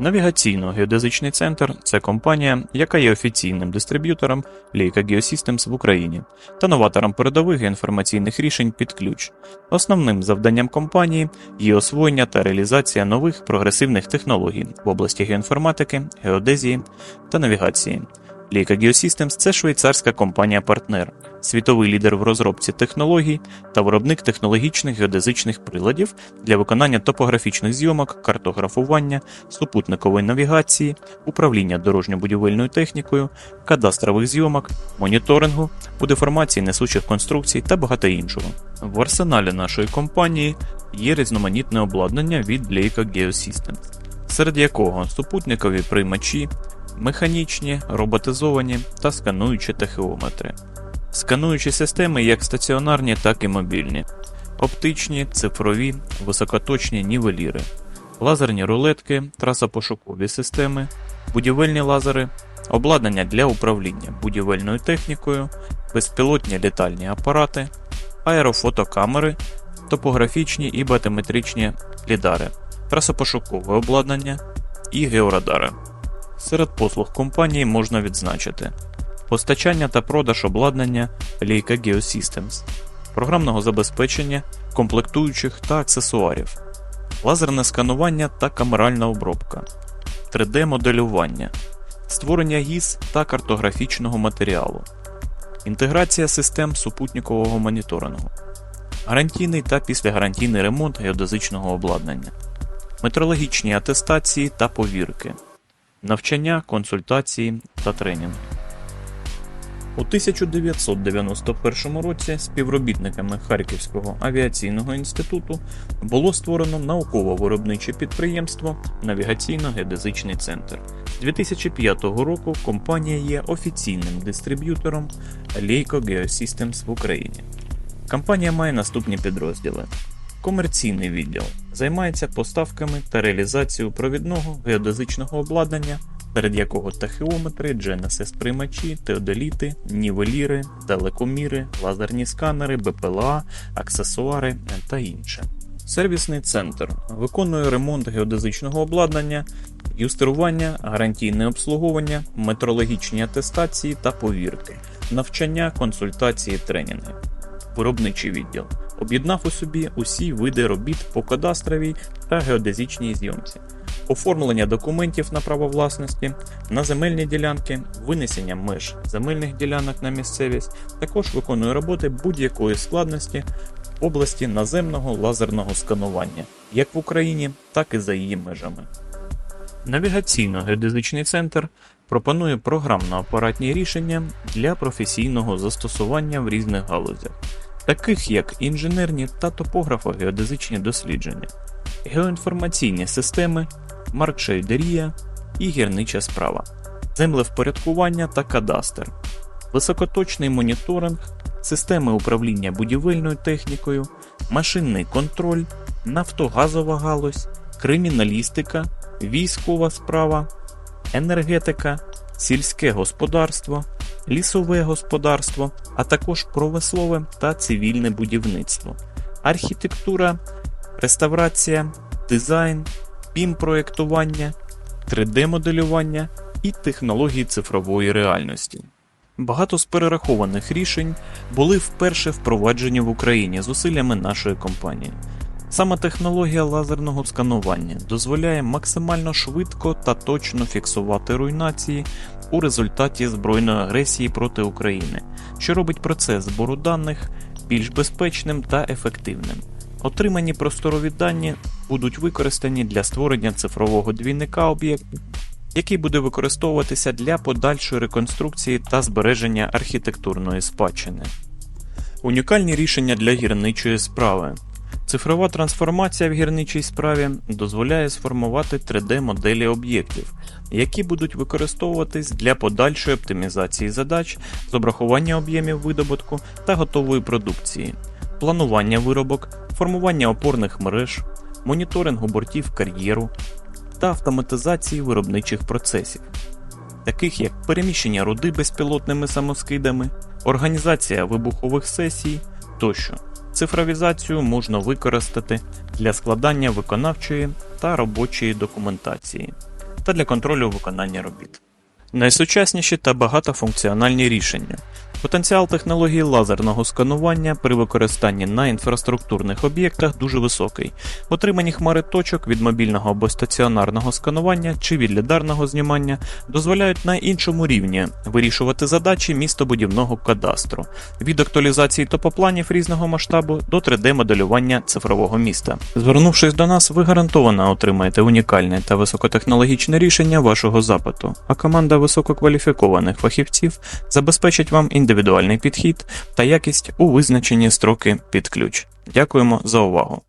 Навігаційно-геодезичний центр це компанія, яка є офіційним дистриб'ютором Leica Geosystems в Україні та новатором передових інформаційних рішень під ключ. Основним завданням компанії є освоєння та реалізація нових прогресивних технологій в області геоінформатики, геодезії та навігації. Leica Geosystems – це швейцарська компанія-партнер, світовий лідер в розробці технологій та виробник технологічних геодезичних приладів для виконання топографічних зйомок, картографування, супутникової навігації, управління дорожньо-будівельною технікою, кадастрових зйомок, моніторингу, у деформації несучих конструкцій та багато іншого. В арсеналі нашої компанії є різноманітне обладнання від Leica Geosystems, серед якого супутникові приймачі, механічні, роботизовані та скануючі тахеометри. Скануючі системи як стаціонарні, так і мобільні, оптичні, цифрові, високоточні нівеліри, лазерні рулетки, трасопошукові системи, будівельні лазери, обладнання для управління будівельною технікою, безпілотні літальні апарати, аерофотокамери, топографічні і батометричні лідари, трасопошукове обладнання і георадари. Серед послуг компанії можна відзначити постачання та продаж обладнання Leica Geosystems, програмного забезпечення, комплектуючих та аксесуарів, лазерне сканування та камеральна обробка, 3D-моделювання, створення ГІС та картографічного матеріалу, інтеграція систем супутникового моніторингу, гарантійний та післягарантійний ремонт геодезичного обладнання, метрологічні атестації та повірки, навчання, консультації та тренінг. У 1991 році співробітниками Харківського авіаційного інституту було створено науково-виробниче підприємство Навігаційно-геодезичний центр. З 2005 року компанія є офіційним дистриб'ютором Leica Geosystems в Україні. Компанія має наступні підрозділи. Комерційний відділ займається поставками та реалізацією провідного геодезичного обладнання серед якого тахеометри, GNSS приймачі, теодоліти, нівеліри, далекоміри, лазерні сканери, БПЛА, аксесуари та інше. Сервісний центр виконує ремонт геодезичного обладнання, юстерування, гарантійне обслуговування, метрологічні атестації та повірки, навчання, консультації, тренінги. Виробничий відділ об'єднав у собі усі види робіт по кадастровій та геодезичній зйомці. Оформлення документів на право власності, на земельні ділянки, винесення меж земельних ділянок на місцевість, також виконує роботи будь-якої складності в області наземного лазерного сканування, як в Україні, так і за її межами. Навігаційно-геодезичний центр пропонує програмно-апаратні рішення для професійного застосування в різних галузях, таких як інженерні та топографо-геодезичні дослідження, геоінформаційні системи, маркшейдерія і гірнича справа, землевпорядкування та кадастр, високоточний моніторинг, системи управління будівельною технікою, машинний контроль, нафтогазова галузь, криміналістика, військова справа, енергетика, сільське господарство, лісове господарство, а також промислове та цивільне будівництво, архітектура, реставрація, дизайн, PIM-проєктування, 3D-моделювання і технології цифрової реальності. Багато з перерахованих рішень були вперше впроваджені в Україні зусиллями нашої компанії. Саме технологія лазерного сканування дозволяє максимально швидко та точно фіксувати руйнації у результаті збройної агресії проти України, що робить процес збору даних більш безпечним та ефективним. Отримані просторові дані будуть використані для створення цифрового двійника об'єкту, який буде використовуватися для подальшої реконструкції та збереження архітектурної спадщини. Унікальні рішення для гірничої справи. Цифрова трансформація в гірничій справі дозволяє сформувати 3D-моделі об'єктів, які будуть використовуватись для подальшої оптимізації задач з обрахування об'ємів видобутку та готової продукції, планування виробок, формування опорних мереж, моніторингу бортів кар'єру та автоматизації виробничих процесів, таких як переміщення руди безпілотними самоскидами, організація вибухових сесій тощо. Цифровізацію можна використати для складання виконавчої та робочої документації, та для контролю виконання робіт. Найсучасніші та багатофункціональні рішення. Потенціал технології лазерного сканування при використанні на інфраструктурних об'єктах дуже високий. Отримані хмари точок від мобільного або стаціонарного сканування чи від лідарного знімання дозволяють на іншому рівні вирішувати задачі містобудівного кадастру від актуалізації топопланів різного масштабу до 3D-моделювання цифрового міста. Звернувшись до нас, ви гарантовано отримаєте унікальне та високотехнологічне рішення вашого запиту, а команда висококваліфікованих фахівців забезпечить вам індивідуальний підхід та якість у визначенні строки під ключ. Дякуємо за увагу!